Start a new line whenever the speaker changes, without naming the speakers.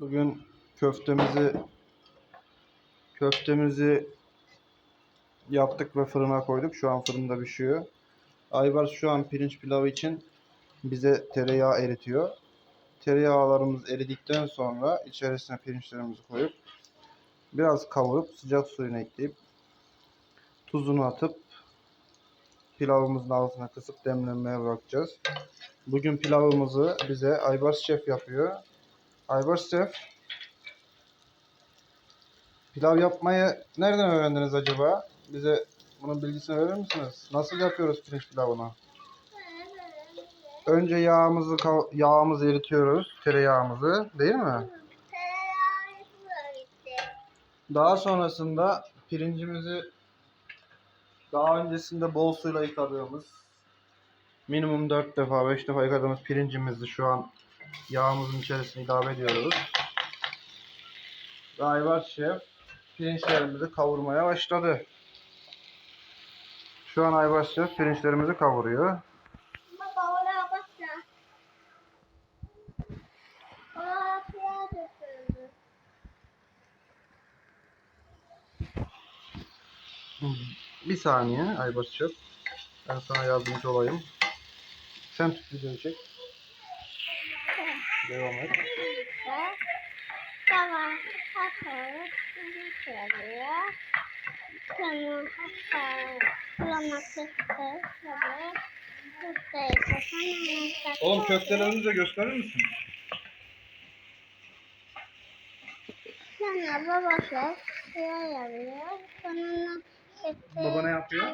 Bugün köftemizi köftemizi yaptık ve fırına koyduk. Şu an fırında pişiyor. Aybars şu an pirinç pilavı için bize tereyağı eritiyor. Tereyağlarımız eridikten sonra içerisine pirinçlerimizi koyup biraz kavurup sıcak suyunu ekleyip tuzunu atıp pilavımızın altına kısıp demlenmeye bırakacağız. Bugün pilavımızı bize Aybars Şef yapıyor. Şef pilav yapmayı nereden öğrendiniz acaba? Bize bunun bilgisini verir misiniz? Nasıl yapıyoruz pirinç pilavını? Önce yağımızı yağımızı eritiyoruz, tereyağımızı, değil mi? Daha sonrasında pirincimizi daha öncesinde bol suyla yıkadığımız minimum 4 defa 5 defa yıkadığımız pirincimizi şu an yağımızın içerisine ilave ediyoruz. Ve Ayvar Şef pirinçlerimizi kavurmaya başladı. Şu an Ayvar Şef pirinçlerimizi kavuruyor. Bir saniye Aybar Şef. Ben sana yardımcı olayım. Sen tut videoyu çek. Devam et.
Tamam, kullanmak istiyor. Tabii. Buradaysa tamam.
Oğlum köftelerimizi de gösterir misin?
Sonra babası suya yarıyor. Sonra işte...
Baba ne yapıyor?